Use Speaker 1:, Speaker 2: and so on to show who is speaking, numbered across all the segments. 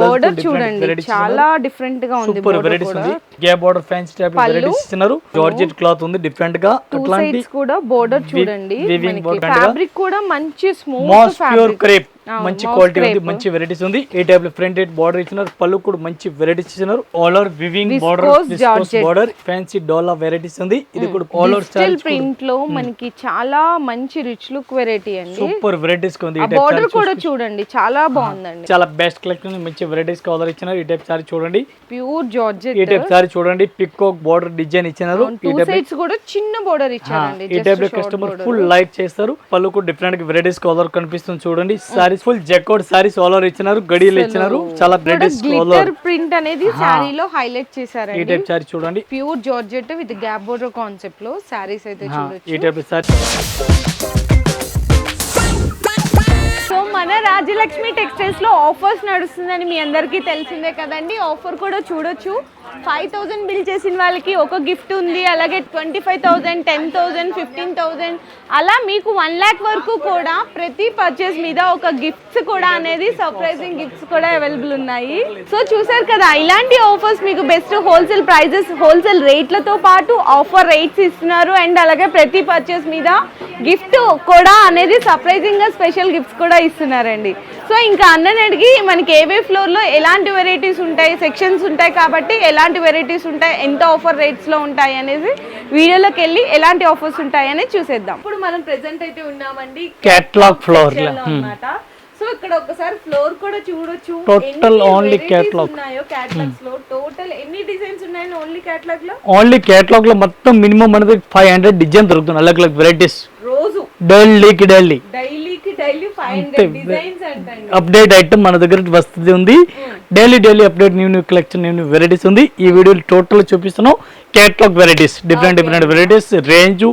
Speaker 1: Border చూడండి చాలా డిఫరెంట్గా ఉంది
Speaker 2: సూపర్ వెరైటీస్ ఉంది. Gap border fancy type varieties ఇస్తున్నారు. జార్జెట్ క్లాత్ ఉంది
Speaker 1: డిఫరెంట్గా.
Speaker 2: అట్లాంటి
Speaker 1: సైడ్స్ కూడా బోర్డర్ చూడండి
Speaker 2: గా.
Speaker 1: ఫ్యాబ్రిక్ కూడా మంచి స్మూత్
Speaker 2: ప్యూర్ క్రేప్ మంచి క్వాలిటీ ఉంది. మంచి వెరైటీస్ ఉంది. ఈ టైప్లో ఫ్రంట్ ఎయిట్ బార్డర్ ఇచ్చినారు పళ్ళు కూడా మంచి వెరైటీస్ ఇచ్చినారు. All over weaving border. Border fancy డోలా వెరైటీస్ ఉంది. ఇది కూడా ఆల్ ఓవర్
Speaker 1: డిజిటల్ ప్రింట్లో మనకి చాలా మంచి రిచ్ లుక్ వెరైటీ అండి.
Speaker 2: సూపర్ వెరైటీస్ ఉంది
Speaker 1: బోర్డర్ కూడా చూడండి చాలా బాగుందండి.
Speaker 2: చాలా బెస్ట్ కలెక్షన్ మంచి వెరైటీస్ కలర్ ఇచ్చినారు. ఈ టైప్ సారీ చూడండి.
Speaker 1: ప్యూర్ జార్జెట్
Speaker 2: ఈ టైప్ సారీ చూడండి పికాక్ బార్డర్ డిజైన్ ఇచ్చినారు. ఈ టైప్
Speaker 1: సైడ్స్ కూడా చిన్న బోర్డర్ ఇచ్చారండి
Speaker 2: ఈ టైప్లో కస్టమర్ ఫుల్ లైక్ చేస్తారు. పళ్ళు కూడా డిఫరెంట్ వెరైటీస్ కలర్ కనిపిస్తుంది చూడండి. సారీస్ ఫుల్ జెకౌట్ సారీస్ ఆల్ ఓవర్ ఇచ్చినారు గడియలు ఇచ్చినారు చాలా కలర్
Speaker 1: గ్లిటర్ ప్రింట్ అనేది శారీలో హైలైట్
Speaker 2: ఈ
Speaker 1: చేశారండి.
Speaker 2: టైప్ సారీ చూడండి.
Speaker 1: Pure georgette with gap border కాన్సెప్ట్లో శారీస్ అయితే
Speaker 2: ఈ
Speaker 1: చూడొచ్చు.
Speaker 2: టైప్ సారీ
Speaker 1: మన టెక్స్టైల్స్లో ఆఫర్స్ నడుస్తుందని మీ అందరికీ తెలిసిందే కదండి. ఆఫర్ కూడా చూడొచ్చు. ఫైవ్ థౌజండ్ బిల్ చేసిన వాళ్ళకి ఒక గిఫ్ట్ ఉంది. అలాగే twenty five thousand ten thousand fifteen thousand అలా మీకు వన్ ల్యాక్ వరకు కూడా ప్రతి పర్చేస్ మీద ఒక గిఫ్ట్స్ కూడా అనేది సర్ప్రైజింగ్ గిఫ్ట్స్ కూడా అవైలబుల్ ఉన్నాయి. సో చూసారు కదా ఇలాంటి ఆఫర్స్ మీకు బెస్ట్ హోల్సేల్ ప్రైజెస్ హోల్సేల్ రేట్లతో పాటు ఆఫర్ రేట్స్ ఇస్తున్నారు. అండ్ అలాగే ప్రతి పర్చేస్ మీద గిఫ్ట్ కూడా అనేది సర్ప్రైజింగ్గా స్పెషల్ గిఫ్ట్స్ కూడా ఇస్తున్నారండి. సో ఇంకా అన్నని అడిగి మనకి ఏవే ఫ్లోర్లో ఎలాంటి వెరైటీస్ ఉంటాయి సెక్షన్స్ ఉంటాయి కాబట్టి ఎలాంటి వెరైటీస్ ఉంటాయి ఎంత ఆఫర్ రేట్స్లో ఉంటాయి అనేది వీడియోలోకి వెళ్ళి ఎలాంటి ఆఫర్స్ ఉంటాయి అనేది చూసేద్దాం. ఇప్పుడు మనం ప్రెసెంట్ అయితే ఉన్నామండి
Speaker 2: floor లో.
Speaker 1: అన్నమాట. సో ఇక్కడ ఒకసారి ఫ్లోర్ కూడా చూడొచ్చు.
Speaker 2: Total only catalog.
Speaker 1: ఉన్నాయో క్యాటలాగ్స్లో టోటల్ ఎన్ని డిజైన్స్ ఉన్నాయని ఓన్లీ క్యాటలాగ్లో?
Speaker 2: ఓన్లీ కేటలాగ్లో మొత్తం మినిమం మనది ఫైవ్ హండ్రెడ్ డిజైన్ దొరుకుతుంది అలగ్ అలగ్ వెరైటీస్
Speaker 1: రోజు.
Speaker 2: డైలీ
Speaker 1: డైలీ
Speaker 2: అప్డేట్ ఐటమ్ మన దగ్గర వస్తుంది ఉంది. Daily daily update new new collection new new varieties ఉంది. ఈ వీడియో టోటల్ చూపిస్తున్నాం. Catalogue varieties different different varieties range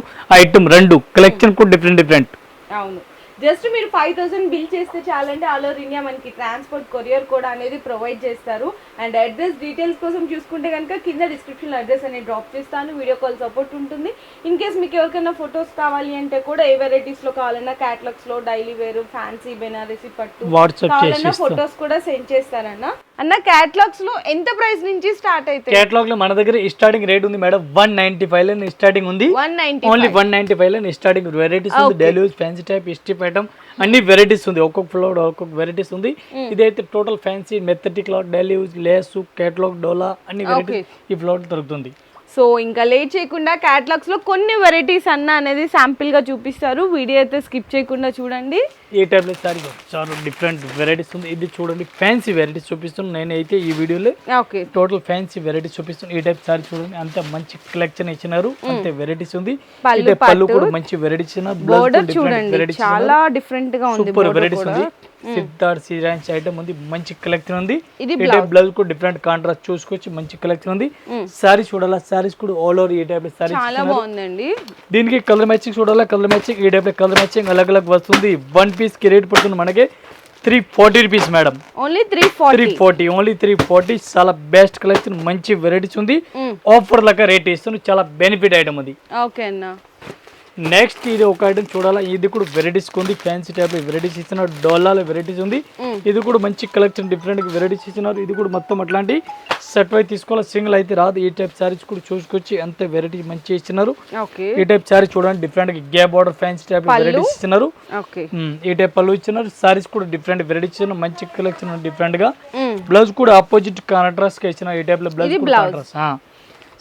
Speaker 2: item రెండు. కలెక్షన్ కూడా డిఫరెంట్ డిఫరెంట్
Speaker 1: అవును. జస్ట్ మీరు ఫైవ్ థౌసండ్ బిల్ చేస్తే చాలంటే ఆల్ ఓవర్ ఇండియా మనకి ట్రాన్స్పోర్ట్ కొరియర్ కూడా అనేది ప్రొవైడ్ చేస్తారు. అండ్ అడ్రస్ డీటెయిల్స్ కోసం చూసుకుంటే కనుక కింద డిస్క్రిప్షన్ అడ్రస్ అనేది డ్రాప్ చేస్తాను. వీడియో కాల్ సపోర్ట్ ఉంటుంది. ఇన్ కేస్ మీకు ఎవరికైనా ఫొటోస్ కావాలి అంటే కూడా ఏ వెరైటీస్లో కావాలన్నా క్యాటలాగ్స్లో డైలీ వేరు ఫ్యాన్సీ బెనారసీ పట్టు కావాలన్నా ఫొటోస్ కూడా సెండ్ చేస్తారన్న. అన్న క్యాటలాగ్స్లో ఎంత ప్రైస్ నుంచి స్టార్ట్ అయితే
Speaker 2: కేటలాగ్లో మన దగ్గర స్టార్టింగ్ రేట్ ఉంది madam. One ninety five starting ఉంది.
Speaker 1: One ninety
Speaker 2: only one ninety five starting varieties ఉంది. డైలీ యూజ్ ఫ్యాన్సీ టైప్ స్టిప్ ఐటమ్ అన్ని వెరైటీస్ ఉంది. ఒక్కొక్క ఫ్లోర్ ఒక్కొక్క వెరైటీస్ ఉంది. ఇదైతే టోటల్ ఫ్యాన్సీ మెత్తటి cloth daily use lace catalogue డోలా అన్ని వెరైటీస్ ఈ ఫ్లోర్ దొరుకుతుంది.
Speaker 1: సో ఇంకా లేట్ చేయకుండా క్యాటలాగ్స్లో కొన్ని వెరైటీస్ అన్న అనేది శాంపిల్గా చూపిస్తారు. వీడియో అయితే స్కిప్ చేయకుండా చూడండి.
Speaker 2: ఈ టైప్లో సారీ చాలా డిఫరెంట్ వెరైటీస్ ఉంది. ఇది చూడండి ఫ్యాన్సీ వెరైటీస్ చూపిస్తున్నాను. నేనైతే ఈ వీడియోలో
Speaker 1: ఓకే.
Speaker 2: టోటల్ ఫ్యాన్సీ వెరైటీస్ చూపిస్తున్నాను. ఈ టైప్ సారీ చూడండి అంత మంచి కలెక్షన్ ఇచ్చినారు. అంతే వెరైటీస్ ఉంది.
Speaker 1: పళ్ళు
Speaker 2: కూడా మంచి వెరైటీస్
Speaker 1: బోర్డర్ చూడండి చాలా డిఫరెంట్గా ఉంది
Speaker 2: సూపర్ వెరైటీస్ ఉంది. సిద్ధార్థ్ సిరాన్స్ ఐటమ్ ఉంది మంచి కలెక్షన్ ఉంది.
Speaker 1: ఇది
Speaker 2: బ్లౌజ్ కూడా డిఫరెంట్ కాంట్రాస్ట్ చూసుకోవచ్చు మంచి కలెక్షన్ ఉంది. సారీస్ చూడాలా? సారీస్ కూడా ఆల్ ఓవర్ ఈ టైప్ సారీస్
Speaker 1: చాలా బాగుందండి.
Speaker 2: దీనికి కలర్ మ్యాచింగ్ చూడాలా? కలర్ మ్యాచింగ్ ఈ టైప్ కలర్ మ్యాచింగ్ అలగ్ అలగ్ వస్తుంది. వన్ పీస్కి రేట్ పడుతుంది మనకి three forty rupees madam
Speaker 1: only three
Speaker 2: three
Speaker 1: forty
Speaker 2: only three forty చాలా బెస్ట్ కలెక్షన్ మంచి వెరైటీస్ ఉంది. ఆఫర్ లెక్క రేట్ ఇస్తుంది చాలా బెనిఫిట్ ఐటమ్ అది
Speaker 1: ఓకే అన్న.
Speaker 2: నెక్స్ట్ ఇది ఒక ఐటమ్ చూడాలా? ఇది కూడా వెరైటీస్ ఉంది. ఫ్యాన్సీ టైప్ వెరైటీస్ ఇచ్చినారు డోలాల వెరైటీస్ ఉంది. ఇది కూడా మంచి కలెక్షన్ డిఫరెంట్ వెరైటీస్ ఇచ్చినారు ఇది కూడా మొత్తం అట్లాంటి సెట్ వై తీసుకోవాలి? సింగిల్ అయితే రాదు. ఈ టైప్ సారీస్ కూడా చూసుకొచ్చి అంత వెరైటీ మంచి ఇచ్చినారు
Speaker 1: ఓకే
Speaker 2: ఈ టైప్ సారీ చూడండి. Different gap border fancy type varieties ఇచ్చినారు ఈ టైప్ పళ్ళు ఇచ్చినారు సారీస్ కూడా డిఫరెంట్ వెరైటీస్ ఇచ్చినారు మంచి కలెక్షన్ డిఫరెంట్గా. బ్లౌజ్ కూడా ఆపోజిట్ కాంట్రాస్ట్గా ఇచ్చిన ఈ టైప్లో బ్లౌజ్ కాంట్రాస్ట్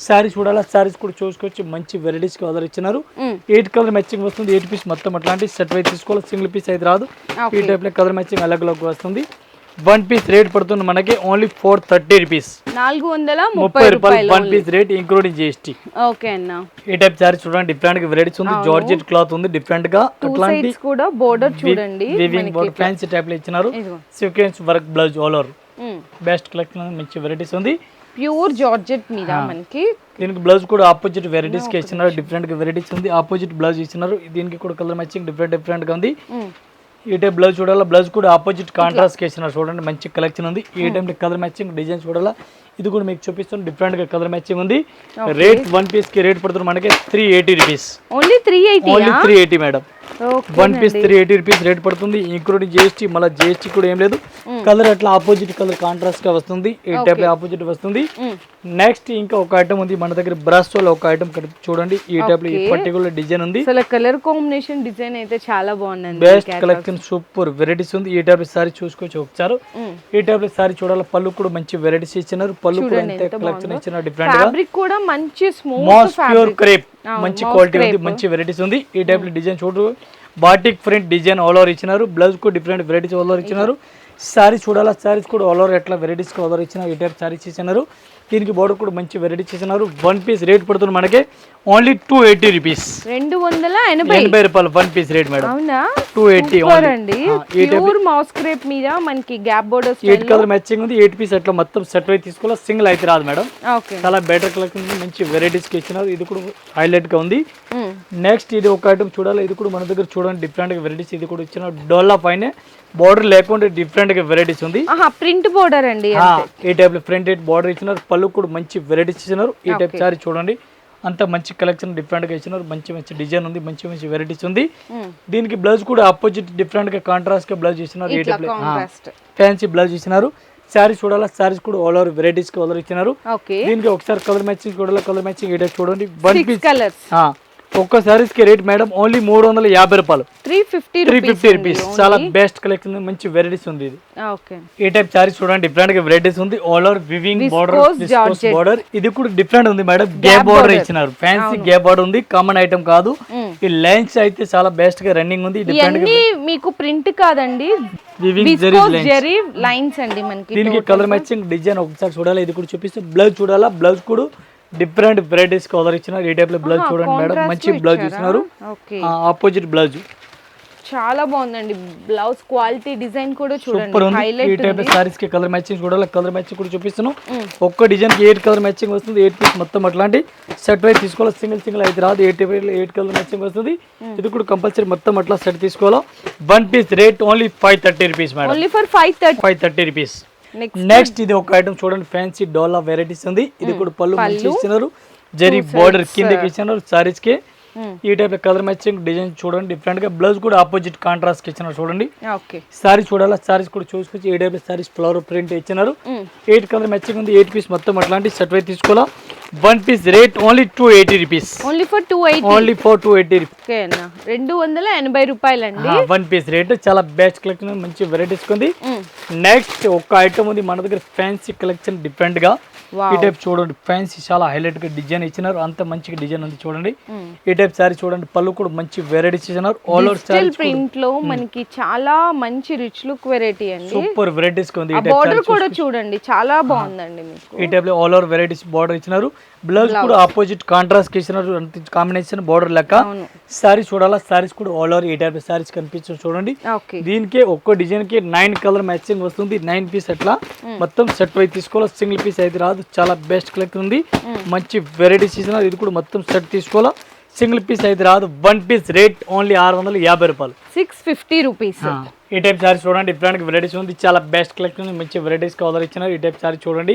Speaker 2: సారీ చూడాలా? సారీస్ కూడా చూసుకొచ్చి మంచి వెరైటీస్ కలర్ ఇచ్చినారు. ఎయిట్ కలర్ మ్యాచింగ్ వస్తుంది. ఎయిట్ పీస్ మొత్తం అట్లాంటి సెట్ వైజ్ తీసుకోవాలి. సింగిల్ పీస్ అయితే రాదు. ఈ టైప్లో కలర్ మ్యాచింగ్ అలగ్ అలగ్ వస్తుంది. వన్ పీస్ రేట్ పడుతుంది మనకి ఓన్లీ ఫోర్ థర్టీ రూపీస్
Speaker 1: నాలుగు వందల
Speaker 2: ముప్పై రూపాయలు one piece rate including GST
Speaker 1: okay అన్న.
Speaker 2: ఈ టైప్ సారీ చూడండి డిఫరెంట్గా వెరైటీస్ ఉంది. జార్జెట్ క్లాత్ ఉంది
Speaker 1: డిఫరెంట్గా
Speaker 2: అట్లాంటి
Speaker 1: కూడా బోర్డర్ చూడండి
Speaker 2: వివింగ్ ఫ్యాన్సీ టైప్లో ఇచ్చినారు. Sequence work blouse all over best collection మంచి వెరైటీస్ ఉంది.
Speaker 1: ప్యూర్ జార్జెట్ మీద మనకి
Speaker 2: దీనికి బ్లౌజ్ కూడా ఆపోజిట్ వెరైటీస్కి ఇచ్చినారు డిఫరెంట్గా వెరైటీస్ ఉంది. ఆపోజిట్ బ్లౌజ్ ఇచ్చినారు. దీనికి కూడా కలర్ మ్యాచింగ్ డిఫరెంట్ డిఫరెంట్గా ఉంది. ఈ టైప్ బ్లౌజ్ చూడాలా? బ్లౌజ్ కూడా ఆపోజిట్ కాంట్రాస్ట్కి ఇచ్చినారు. చూడండి మంచి కలెక్షన్ ఉంది. ఈ టైం కలర్ మ్యాచింగ్ డిజైన్ చూడాలా? ఇది కూడా మీకు చూపిస్తుంది డిఫరెంట్గా కలర్ మ్యాచింగ్ ఉంది. రేట్ వన్ పీస్కి రేట్ పడుతుంది మనకి three eighty rupees
Speaker 1: only three eighty
Speaker 2: only three eighty madam one piece three eighty rupees rate పడుతుంది. ఇంక్లూడింగ్ జిఎస్టీ మళ్ళీ జిఎస్టీ కూడా ఏం లేదు. కలర్ అట్లా ఆపోజిట్ కలర్ కాంట్రాస్ట్గా వస్తుంది. ఈ టైప్ ఆపోజిట్ వస్తుంది. నెక్స్ట్ ఇంకా ఒక ఐటమ్ ఉంది. మన దగ్గర బ్రష్లో ఒక ఐటమ్ చూడండి. ఈ టైప్లో ఈ పర్టికులర్ డిజైన్ ఉంది.
Speaker 1: అసలు కలర్ కాంబినేషన్ డిజైన్ అయితే చాలా బాగుందండి
Speaker 2: బెస్ట్ కలెక్షన్ సూపర్ వెరైటీస్ ఉంది. ఈ టైప్ సారీ చూసుకోవచ్చు ఒకసారి. ఈ టైప్లో సారీ చూడాలి. పళ్ళు కూడా మంచి వెరైటీస్ ఇచ్చినారు. పళ్ళు కూడా కలెక్షన్ ఇచ్చిన డిఫరెంట్
Speaker 1: కూడా మంచి స్మూత్
Speaker 2: ప్యూర్ క్రేప్ మంచి క్వాలిటీ ఉంది మంచి వెరైటీస్ ఉంది. ఈ టైప్లో డిజైన్ చూడు. Batik print design all over ఇచ్చినారు. బ్లౌజ్ కూడా డిఫరెంట్ వెరైటీస్ ఆల్ ఓవర్ ఇచ్చినారు. సారీ చూడాలా? సారీస్ కూడా ఆల్ ఓవర్ ఎట్లా వెరైటీస్ ఆల్ ఓవర్ ఇచ్చినారు ఈ టైప్ సారీస్ ఇచ్చినారు. దీనికి బోర్డర్ కూడా మంచి వెరైటీస్ ఇచ్చినారు. వన్ పీస్ రేట్ పడుతుంది మనకి. ఓన్లీ టూ ఎయిటీ రూపీస్
Speaker 1: రెండు వందల ఎనభై.
Speaker 2: ఎనభై రూపాయలు వన్ పీస్ రేట్ మేడం.
Speaker 1: అవునా?
Speaker 2: టూ ఎయిటీ
Speaker 1: సూపర్ అండి. ప్యూర్ మౌస్ క్రేప్ మీద మనకి gap borders
Speaker 2: eight colour matching ఉంది. ఎయిట్ పీస్ అట్లా మొత్తం సెట్ అయి తీసుకోవాలి? సింగిల్ అయితే రాదు మేడం. చాలా బెటర్ కలెక్షన్ ఉంది. మంచి వెరైటీస్ ఇచ్చినారు. ఇది కూడా హైలైట్గా ఉంది. నెక్స్ట్ ఇది ఒక ఐటమ్ చూడాలి? ఇది కూడా మన దగ్గర చూడండి. డిఫరెంట్గా వెరైటీస్ ఇది కూడా ఇచ్చిన డోలా పైన. బార్డర్ లేకుండా డిఫరెంట్ గా వెరైటీస్ ఉంది.
Speaker 1: ప్రింట్ బోర్డర్ అండి
Speaker 2: ఈ టైప్ ఫ్రంట్ బార్డర్ ఇచ్చినారు. పళ్ళు కూడా మంచి వెరైటీస్ ఇచ్చినారు. ఈ టైప్ సారీ చూడండి. అంత మంచి కలెక్షన్ డిఫరెంట్గా ఇచ్చినారు. మంచి మంచి డిజైన్ ఉంది. మంచి మంచి వెరైటీస్ ఉంది. దీనికి బ్లౌజ్ కూడా ఆపోజిట్ డిఫరెంట్గా కాంట్రాస్ట్గా బ్లౌజ్ ఇచ్చినారు. ఈ టైప్
Speaker 1: కాంట్రాస్ట్
Speaker 2: ఫ్యాన్సీ బ్లౌజ్ ఇచ్చినారు. శారీ చూడాలా? శారీస్ కూడా ఆల్ ఓవర్ వెరైటీస్కి ఆల్ ఇచ్చినారు. దీనికి ఒకసారి కలర్ మ్యాచింగ్ చూడాలి? కలర్ మ్యాచింగ్ ఈ టైప్ చూడండి. వన్ పీస్
Speaker 1: కలర్స్
Speaker 2: ఒక్క సారీస్కి రేట్ మేడం ఓన్లీ మూడు వందల యాభై రూపాయలు.
Speaker 1: Three fifty
Speaker 2: three fifty rupees చాలా బెస్ట్ కలెక్షన్ మంచి వెరైటీస్ ఉంది ఇది. ఈ టైప్ సారీస్ చూడండి డిఫరెంట్గా వెరైటీస్ ఉంది. All over weaving border. Border ఇది కూడా డిఫరెంట్ ఉంది మేడం గే బార్డర్ ఇచ్చినారు. ఫ్యాన్సీ గే బార్డర్ ఉంది కామన్ ఐటమ్ కాదు. ఈ లైన్స్ అయితే చాలా బెస్ట్గా రన్నింగ్ ఉంది. డిఫరెంట్
Speaker 1: మీకు ప్రింట్ కాదండి. లైన్స్ అండి మనకి
Speaker 2: దీనికి కలర్ మ్యాచింగ్ డిజైన్ ఒకసారి చూడాలి. ఇది కూడా చూపిస్తే. బ్లౌజ్ చూడాలా? బ్లౌజ్ కూడా డిఫరెంట్ వెరైటీస్ కలర్ ఇచ్చినారు ఈ టైప్లో బ్లౌజ్ చూడండి మేడం. మంచి బ్లౌజ్ ఇచ్చినారు
Speaker 1: ఓకే
Speaker 2: ఆపోజిట్ బ్లౌజ్
Speaker 1: చాలా బాగుందండి. బ్లౌజ్ క్వాలిటీ డిజైన్ కూడా చూడండి.
Speaker 2: ఈ టైప్ సారీస్కి కలర్ మ్యాచింగ్ చూడాలి కలర్ మ్యాచింగ్ కూడా చూపిస్తున్నాం. ఒక్క డిజైన్కి ఎయిట్ కలర్ మ్యాచింగ్ వస్తుంది. ఎయిట్ పీస్ మొత్తం అట్లాంటి సెట్ వైజ్ తీసుకోవాలి? సింగిల్ సింగిల్ అయితే రాదు. ఎయిట్ ఎయిట్ కలర్ మ్యాచింగ్ వస్తుంది. ఇది కూడా కంపల్సరీ మొత్తం అట్లా సెట్ తీసుకోవాలి? One piece rate only five thirty rupees madam
Speaker 1: only for five thirty
Speaker 2: five thirty rupees
Speaker 1: next
Speaker 2: ఇది ఒక ఐటమ్ చూడండి. ఫ్యాన్సీ డోలా వెరైటీస్ ఉంది. ఇది కూడా పళ్ళు మంచి ఇస్తున్నారు జరీ బోర్డర్ కిందకి ఇచ్చినారు. సారీస్కి. ఈ టైప్ కలర్ మ్యాచింగ్ డిజైన్ చూడండి. డిఫరెంట్గా బ్లౌజ్ కూడా ఆపోజిట్ కాంట్రాస్ట్ ఇచ్చినారు చూడండి. సారీ చూడాలా? సారీస్ కూడా చూసుకొచ్చి ఏ టైప్ సారీస్ ఫ్లవర్ ప్రింట్ ఇచ్చినారు. ఎయిట్ కలర్ మ్యాచింగ్ ఉంది. ఎయిట్ పీస్ మొత్తం అట్లాంటి సెట్ వైజ్ తీసుకోవాలా? One piece rate only two eighty rupees
Speaker 1: only for two eighty
Speaker 2: only four two eighty
Speaker 1: రెండు వందల ఎనభై రూపాయలండి.
Speaker 2: వన్ పీస్ రేట్ చాలా బెస్ట్ కలెక్షన్ మంచి వెరైటీస్ ఉంది. నెక్స్ట్ ఒక ఐటమ్ ఉంది. మన దగ్గర ఫ్యాన్సీ కలెక్షన్ డిఫరెంట్గా. ఈ టైప్ చూడండి. ఫ్యాన్సీ చాలా హైలైట్గా డిజైన్ ఇచ్చినారు. అంత మంచి డిజైన్ ఉంది చూడండి. ఈ టైప్ సారీ చూడండి. పళ్ళు కూడా మంచి వెరైటీస్ ఇచ్చినారు ఆల్ ఓవర్
Speaker 1: డిజిటల్ ప్రింట్లో మనకి చాలా మంచి రిచ్ లుక్ వెరైటీ అండి.
Speaker 2: సూపర్ వెరైటీస్ ఉంది టైప్
Speaker 1: బోర్డర్ కూడా చూడండి. చాలా బాగుందండి మీకు.
Speaker 2: ఈ టైప్లో ఆల్ ఓవర్ వెరైటీస్ బార్డర్ ఇచ్చినారు. బ్లౌజ్ కూడా ఆపోజిట్ కాంట్రాస్ట్ ఇచ్చినారు. కాంబినేషన్ బార్డర్ లెక్క. సారీ చూడాలా? సారీస్ కూడా ఆల్ ఓవర్ ఈ టైప్ సారీస్ కనిపించు చూడండి. దీనికి ఒక్కో డిజైన్కి నైన్ కలర్ మ్యాచింగ్ వస్తుంది. నైన్ పీస్ అట్లా. మొత్తం సెట్ వైజ్ తీసుకోవాలి? సింగిల్ పీస్ అయితే రాదు. చాలా బెస్ట్ కలెక్షన్ ఉంది. మంచి వెరైటీస్ ఇచ్చినారు. ఇది కూడా మొత్తం సెట్ తీసుకోవాలా? సింగిల్ పీస్ అయితే రాదు. వన్ పీస్ రేట్ ఓన్లీ ఆరు వందల యాభై రూపాయలు.
Speaker 1: Six fifty rupees.
Speaker 2: ఈ టైప్ సారీ చూడండి డిఫరెంట్ వెరైటీస్ ఉంది. చాలా బెస్ట్ కలెక్షన్ మంచి వెరైటీస్ కలర్ ఇచ్చినారు. ఈ టైప్ సారీ చూడండి.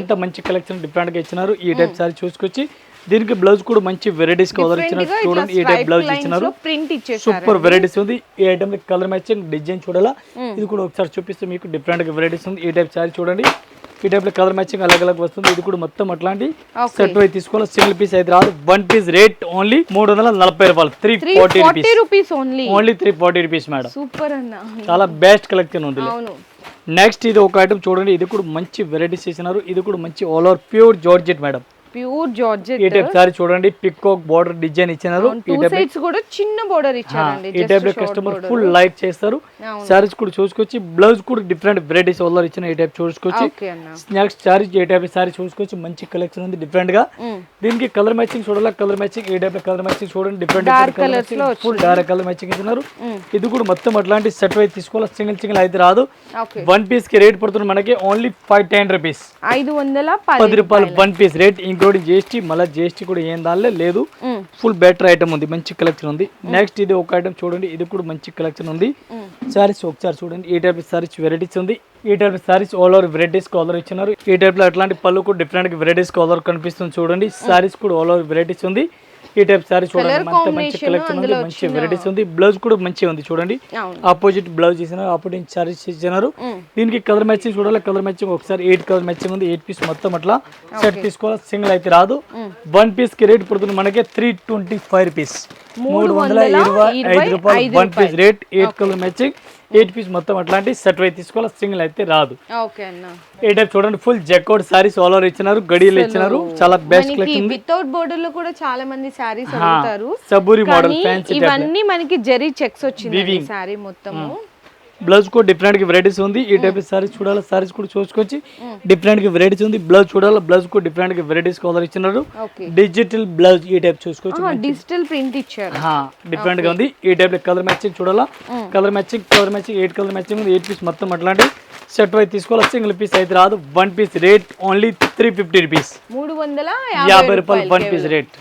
Speaker 2: అంత మంచి కలెక్షన్ డిఫరెంట్గా ఇచ్చినారు. ఈ టైప్ సారీ చూసుకొచ్చి దీనికి బ్లౌజ్ కూడా మంచి వెరైటీస్ కలర్ ఇచ్చినారు. చూడండి ఈ టైప్ బ్లౌజ్ ఇచ్చినారు. సూపర్ వెరైటీస్ ఉంది. ఈ ఐటమ్ కలర్ మ్యాచింగ్ డిజైన్ చూడాలా? ఇది కూడా ఒకసారి చూపిస్తే మీకు డిఫరెంట్ వెరైటీస్ ఉంది. ఈ టైప్ సారీ చూడండి. ఈ టైప్ కలర్ మ్యాచింగ్ అలగ్ అలగ్ వస్తుంది. ఇది కూడా మొత్తం అట్లాంటి సెట్ వైజ్ తీసుకోవాలి. సింగిల్ పీస్ అయితే రాదు. వన్ పీస్ రేట్ ఓన్లీ మూడు వందల నలభై రూపాయలు. Three forty rupees
Speaker 1: only
Speaker 2: only three forty rupees madam
Speaker 1: super అన్న.
Speaker 2: చాలా బెస్ట్ కలెక్షన్ ఉంది నెక్స్ట్ ఇది ఒక ఐటమ్ చూడండి. ఇది కూడా మంచి వెరైటీస్ చేసినారు. ఇది కూడా మంచి all over pure georgette madam
Speaker 1: pure georgette.
Speaker 2: ఈ టైప్ సారీ చూడండి పికాక్ బార్డర్ డిజైన్ ఇచ్చినారు.
Speaker 1: కూడా చిన్న బోర్డర్ ఇచ్చారండి
Speaker 2: ఈ టైప్లో కస్టమర్ ఫుల్ లైక్ చేస్తారు. సారీస్ కూడా చూసుకొచ్చి బ్లౌజ్ కూడా డిఫరెంట్ వెరైటీస్ వల్ల ఇచ్చిన ఈ టైప్ చూసుకొచ్చి
Speaker 1: ఓకే అన్న.
Speaker 2: నెక్స్ట్ సారీ ఏ టైప్ సారీ చూసుకొచ్చి మంచి కలెక్షన్ ఉంది
Speaker 1: డిఫరెంట్గా.
Speaker 2: దీనికి కలర్ మ్యాచింగ్ చూడాలి? కలర్ మ్యాచింగ్ ఏ టైప్ కలర్ మ్యాచింగ్ చూడండి different full dark colour matching ఇస్తున్నారు. ఇది కూడా మొత్తం అట్లాంటి సెట్ వైజ్ తీసుకోవాలి? సింగిల్ సింగిల్ అయితే రాదు. వన్ పీస్కి రేట్ పడుతుంది మనకి ఓన్లీ ఫైవ్ టెన్ రూపీస్
Speaker 1: ఐదు వందల
Speaker 2: పది
Speaker 1: పది
Speaker 2: రూపాయలు one piece rate including GST మళ్ళీ జిఎస్టీ కూడా ఏం దానిలో లేదు. ఫుల్ బెటర్ ఐటమ్ ఉంది మంచి కలెక్షన్ ఉంది. నెక్స్ట్ ఇది ఒక ఐటమ్ చూడండి ఇది కూడా మంచి కలెక్షన్ ఉంది. సారీస్ ఒకసారి చూడండి ఈ టైప్ సారీస్ వెరైటీస్ ఉంది. ఈ type saris all over varieties colour ఇచ్చినారు. ఈ టైప్లో అట్లాంటి పళ్ళు కూడా డిఫరెంట్ వెరైటీస్ కలర్ కనిపిస్తుంది చూడండి. సారీస్ కూడా ఆల్ ఓవర్ వెరైటీస్ ఉంది. ఈ టైప్ సారీ చూడండి. మంచి కలెక్షన్ ఉంది మంచి వెరైటీస్ ఉంది. బ్లౌజ్ కూడా మంచిగా ఉంది చూడండి. ఆపోజిట్ బ్లౌజ్ ఇచ్చినారు ఆపోజిట్ సారీస్ ఇచ్చినారు దీనికి కలర్ మ్యాచింగ్ చూడాలి కలర్ మ్యాచింగ్ ఒకసారి ఎయిట్ కలర్ మ్యాచింగ్ ఉంది. ఎయిట్ పీస్ మొత్తం అట్లా సెట్ తీసుకోవాలి సింగిల్ అయితే రాదు. వన్ పీస్కి రేట్ పడుతుంది మనకి త్రీ ట్వంటీ ఫైవ్ రూపీస్ మూడు వందల ఇరవై ఐదు రూపాయలు. One piece rate eight colour matching eight piece మొత్తం అట్లాంటి సెట్ అయితే తీసుకోవాలి. సింగిల్ అయితే రాదు. ఏ టైప్ చూడండి ఫుల్ జెక్అవుట్ సారీస్ ఆల్ ఓవర్ ఇచ్చినారు గడియలు ఇచ్చినారు చాలా బెస్ట్ కలెక్షన్
Speaker 1: వితౌట్ బోర్డర్లో కూడా చాలా మంది శారీస్ అడుగుతారు.
Speaker 2: సబూరి మోడల్ ఫ్యాన్సీ
Speaker 1: ఇవన్నీ మనకి జరీ చెక్స్ వచ్చింది శారీ మొత్తము.
Speaker 2: బ్లౌజ్ కూడా డిఫరెంట్గా వెరైటీస్ ఉంది. ఈ టైప్ సారీస్ చూడాలి సారీస్ కూడా చూసుకొచ్చి డిఫరెంట్గా వెరైటీస్ ఉంది. బ్లౌజ్ చూడాలి బ్లౌజ్ కూడా డిఫరెంట్గా వెరైటీస్ కలర్ ఇచ్చినారు. డిజిటల్ బ్లౌజ్ ఈ టైప్ చూసుకోవచ్చు
Speaker 1: డిజిటల్ ప్రింట్ ఇచ్చారు.
Speaker 2: డిఫరెంట్గా ఉంది. ఈ టైప్ కలర్ మ్యాచింగ్ చూడాలా? Colour matching colour matching eight colour matching eight piece మొత్తం అట్లాంటి సెట్ వైజ్ తీసుకోవాలి? సింగిల్ పీస్ అయితే రాదు. One piece rate only three fifty rupees.
Speaker 1: మూడు వందల
Speaker 2: యాభై రూపాయలు వన్ పీస్ రేట్.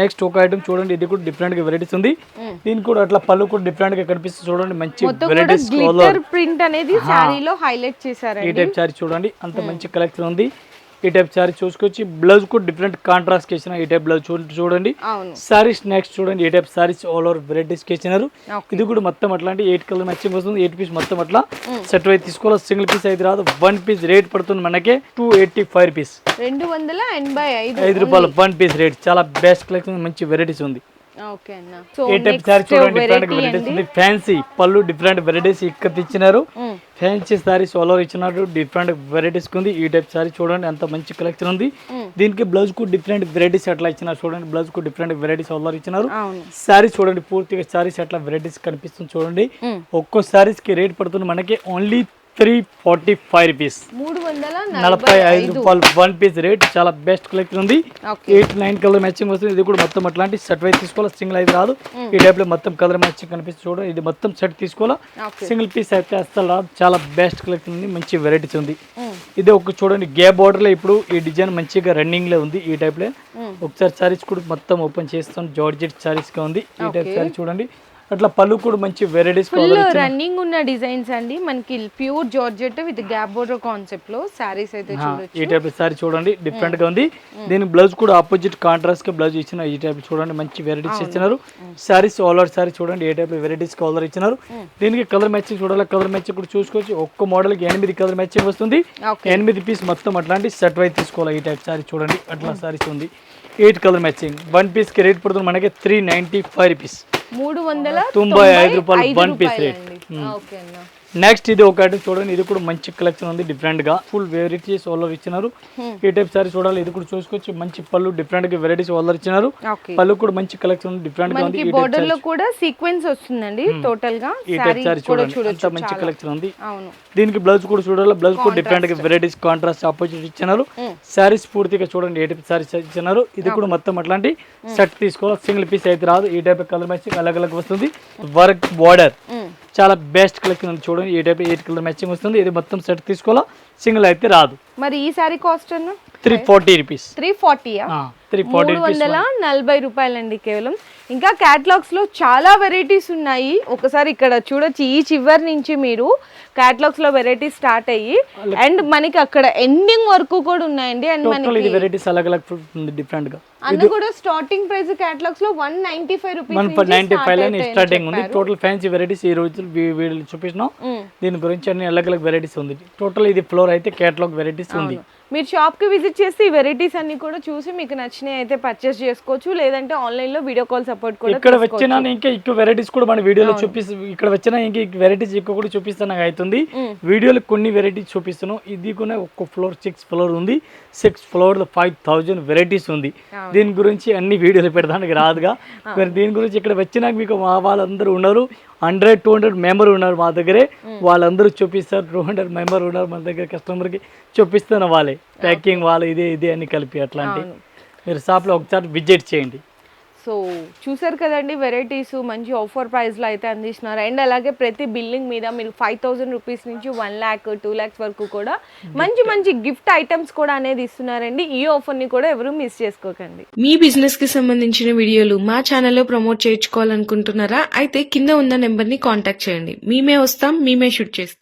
Speaker 2: నెక్స్ట్ ఒక ఐటమ్ చూడండి. ఇది కూడా డిఫరెంట్గా వెరైటీస్ ఉంది. దీనికి కూడా అట్లా పళ్ళు కూడా డిఫరెంట్గా కనిపిస్తుంది చూడండి. మంచి వెరైటీస్
Speaker 1: ప్రింట్ అనేది హైలైట్
Speaker 2: ఈ
Speaker 1: చేశారండి.
Speaker 2: టైప్ చారీ చూడండి. అంత మంచి కలెక్షన్ ఉంది. ఈ టైప్ చారీ చూసుకొచ్చి బ్లౌజ్ కూడా డిఫరెంట్ కాంట్రాస్ట్ ఇచ్చిన ఈ టైప్ బ్లౌజ్ చూడండి. సారీస్ నెక్స్ట్ చూడండి ఈ type saris all over varieties ఇచ్చినారు. ఇది కూడా మొత్తం అట్లాంటి ఎయిట్ కలర్ మ్యాచింగ్ వస్తుంది. ఎయిట్ పీస్ మొత్తం అట్లా సెట్ అయితే తీసుకోవాలి? సింగిల్ పీస్ అయితే రాదు. వన్ పీస్ రేట్ పడుతుంది మనకి టూ ఎయిటీ ఫైవ్ రూపీస్
Speaker 1: రెండు వందల ఎనభై ఐదు
Speaker 2: రూపాయలు వన్ పీస్ రేట్ చాలా బెస్ట్ కలెక్షన్ మంచి వెరైటీస్ ఉంది. ఏ టైప్ సారీ చూడండి డిఫరెంట్ వెరైటీస్ ఉంది ఫ్యాన్సీ పళ్ళు డిఫరెంట్ వెరైటీస్ ఇక్కడ ఇచ్చినారు. ఫ్యాన్సీ సారీస్ ఆల్ ఓవర్ ఇచ్చినారు డిఫరెంట్ వెరైటీస్ ఉంది ఈ టైప్ సారీ చూడండి అంత మంచి కలెక్షన్ ఉంది. దీనికి బ్లౌజ్కు డిఫరెంట్ వెరైటీస్ అట్లా ఇచ్చినారు. చూడండి బ్లౌజ్కు డిఫరెంట్ వెరైటీస్ ఓవర్ ఇచ్చినారు. సారీ చూడండి పూర్తిగా సారీస్ అట్లా వెరైటీస్ కనిపిస్తుంది చూడండి. ఒక్కో సారీస్కి రేట్ పడుతుంది మనకి only three forty five rupees.
Speaker 1: మూడు వందల
Speaker 2: నలభై ఐదు. రూపాయలు వన్ పీస్ రేట్ చాలా బెస్ట్ కలెక్షన్ ఉంది. ఎయిట్ నైన్ కలర్ మ్యాచింగ్ వస్తుంది. ఇది కూడా మొత్తం అట్లాంటి సెట్ వైజ్ తీసుకోవాలి? సింగిల్ అయితే రాదు. ఈ టైప్లో మొత్తం కలర్ మ్యాచింగ్ కనిపిస్తుంది చూడండి. ఇది మొత్తం సెట్ తీసుకోవాలా? సింగిల్ పీస్ అయితే అస్సలు రాదు. చాలా బెస్ట్ కలెక్షన్ ఉంది. మంచి వెరైటీస్ ఉంది. ఇది ఒక చూడండి గే బార్డర్లో ఇప్పుడు ఈ డిజైన్ మంచిగా రన్నింగ్లో ఉంది. ఈ టైప్లో ఒకసారి సారీస్ కూడా మొత్తం ఓపెన్ చేస్తాం జార్జెట్ సారీస్గా ఉంది. ఈ టైప్ సారీ చూడండి. అట్లా పళ్ళు కూడా మంచి వెరైటీస్
Speaker 1: ఫుల్ రన్నింగ్ ఉన్న డిజైన్స్ అండి. మనకి pure georgette with gap border కాన్సెప్ట్లో శారీస్ అయితే చూడొచ్చు.
Speaker 2: ఈ టైప్ సారీ చూడండి డిఫరెంట్గా ఉంది. దీని బ్లౌజ్ కూడా ఆపోజిట్ కాంట్రాస్ట్గా బ్లౌజ్ ఇచ్చిన ఈ టైప్ చూడండి మంచి వెరైటీస్ ఇచ్చినారు. సారీస్ ఆల్ ఓవర్ సారీ చూడండి ఏ టైప్ వెరైటీస్ కలర్ ఇచ్చినారు. దీనికి కలర్ మ్యాచింగ్ చూడాలి? కలర్ మ్యాచింగ్ కూడా చూసుకోవచ్చు. ఒక్క మోడల్కి ఎనిమిది కలర్ మ్యాచింగ్ వస్తుంది. ఎనిమిది పీస్ మొత్తం అట్లాంటి సెట్ వైజ్ తీసుకోవాలి ఈ టైప్ సారీ చూడండి. అట్లా సారీస్ ఉంది. ఎయిట్ కలర్ మ్యాచింగ్ వన్ పీస్కి రేట్ పడుతుంది మనకి త్రీ నైన్టీ ఫైవ్ రూపీస్
Speaker 1: మూడు వందల
Speaker 2: తొంభై ఐదు రూపాయలు piece rate.
Speaker 1: రూపాయలండి. ఓకే అన్న
Speaker 2: నెక్స్ట్ ఇది ఒక ఐటమ్ చూడండి ఇది కూడా మంచి కలెక్షన్ ఉంది డిఫరెంట్గా. ఫుల్ వెరైటీస్ ఆల్ ఇచ్చినారు. ఈ టైప్ సారీ చూడాలి ఇది కూడా చూసుకోవచ్చు. మంచి పళ్ళు డిఫరెంట్గా వెరైటీస్ ఆల్ ఇచ్చినారు. పళ్ళు కూడా మంచి కలెక్షన్ ఉంది డిఫరెంట్గా ఉంది.
Speaker 1: బోర్డర్లో కూడా సీక్వెన్స్ వస్తుందండి టోటల్గా.
Speaker 2: ఈ టైప్ సారీ చూడండి అంత మంచి కలెక్షన్ ఉంది.
Speaker 1: అవును.
Speaker 2: దీనికి బ్లౌజ్ కూడా చూడాలి బ్లౌజ్ కూడా డిఫరెంట్గా వెరైటీస్ కాంట్రాస్ట్ ఆపోజిట్ ఇచ్చినారు. సారీస్ పూర్తిగా చూడండి ఏ టైప్ సారీస్ ఇచ్చినారు. ఇది కూడా మొత్తం అట్లాంటి సెట్ తీసుకోవాలి సింగిల్ పీస్ అయితే రాదు. ఈ టైప్ కలర్ మ్యాచింగ్ అలగ్ అలగ్ వస్తుంది వర్క్ బార్డర్. చాలా బెస్ట్ కలెక్షన్ ఉంది చూడండి. ఈ టైప్ ఎయిట్ కలర్ మ్యాచింగ్ వస్తుంది ఇది మొత్తం సెట్ తీసుకోవాలా సింగిల్ అయితే రాదు.
Speaker 1: మరి ఈ sari cost
Speaker 2: three forty rupees
Speaker 1: three ఫార్టీయా
Speaker 2: three forty
Speaker 1: వందల నలభై రూపాయలండి కేవలం. ఇంకా క్యాటలాగ్స్లో చాలా వెరైటీస్ ఉన్నాయి. ఒకసారి ఇక్కడ చూడొచ్చు ఈ చివరి నుంచి మీరు క్యాటలాగ్స్లో వెరైటీస్ స్టార్ట్ అయ్యి అండ్ మనకి అక్కడ ఎండింగ్ వరకు కూడా ఉన్నాయండి. అండ్ మనకి
Speaker 2: వెరైటీస్ అలగ్ అలగ్ ఉంది డిఫరెంట్గా.
Speaker 1: అన్న కూడా starting price క్యాటలాగ్స్లో one ninety five
Speaker 2: one
Speaker 1: rupees
Speaker 2: ninety five starting ఉంది. టోటల్ ఫ్యాన్సీ వెరైటీస్ ఈ రోజు వీడియోలో చూపిస్తున్నాం. దీని గురించి అన్ని అలగ్ అలగ్ వెరైటీస్ ఉంది. టోటల్ ఇది ఫ్లోర్ అయితే కేటలాగ్ వెరైటీస్ ఉంది.
Speaker 1: మీరు షాప్కి విజిట్ చేసి వెరైటీస్ అన్ని కూడా చూసి మీకు నచ్చినవి అయితే పర్చేస్ చేసుకోవచ్చు. లేదంటే ఆన్లైన్లో వీడియో కాల్ సపోర్ట్ కూడా
Speaker 2: ఇక్కడ వచ్చినా ఇంకా ఎక్కువ వెరైటీస్ కూడా మన వీడియోలో చూపిస్తు ఇక్కడ వచ్చినా ఇంకా వెరైటీస్ ఎక్కువ కూడా చూపిస్తాను అవుతుంది వీడియోలో కొన్ని వెరైటీస్ చూపిస్తున్నాం. ఇది కూడా ఒక్క ఫ్లోర్ సిక్స్ ఫ్లోర్ ఉంది. Six floor five thousand varieties ఉంది. దీని గురించి అన్ని వీడియోలు పెడతానికి రాదుగా. మరి దీని గురించి ఇక్కడ వచ్చినాక మీకు మా వాళ్ళందరూ ఉన్నారు హండ్రెడ్ టూ హండ్రెడ్ మెంబర్ ఉన్నారు మా దగ్గరే. వాళ్ళందరూ చూపిస్తారు టూ హండ్రెడ్ మెంబర్ ఉన్నారు మన దగ్గర కస్టమర్కి చూపిస్తాను వాళ్ళే. ప్యాకింగ్ వాళ్ళు ఇదే ఇదే అని కలిపి అట్లాంటి. మీరు షాప్లో ఒకసారి విజిట్ చేయండి.
Speaker 1: సో చూసారు కదండి వెరైటీస్ మంచి ఆఫర్ ప్రైస్లో అయితే అందిస్తున్నారు. అండ్ అలాగే ప్రతి బిల్డింగ్ మీద మీరు ఫైవ్ థౌసండ్ రూపీస్ నుంచి వన్ ల్యాక్ టూ ల్యాక్స్ వరకు కూడా మంచి మంచి గిఫ్ట్ ఐటమ్స్ కూడా అనేది ఇస్తున్నారండి. ఈ ఆఫర్ని కూడా ఎవరు మిస్ చేసుకోకండి.
Speaker 3: మీ బిజినెస్కి సంబంధించిన వీడియోలు మా ఛానల్లో ప్రమోట్ చేయించుకోవాలనుకుంటున్నారా? అయితే కింద ఉన్న నెంబర్ని కాంటాక్ట్ చేయండి. మేమే వస్తాం మేమే షూట్ చేస్తాం.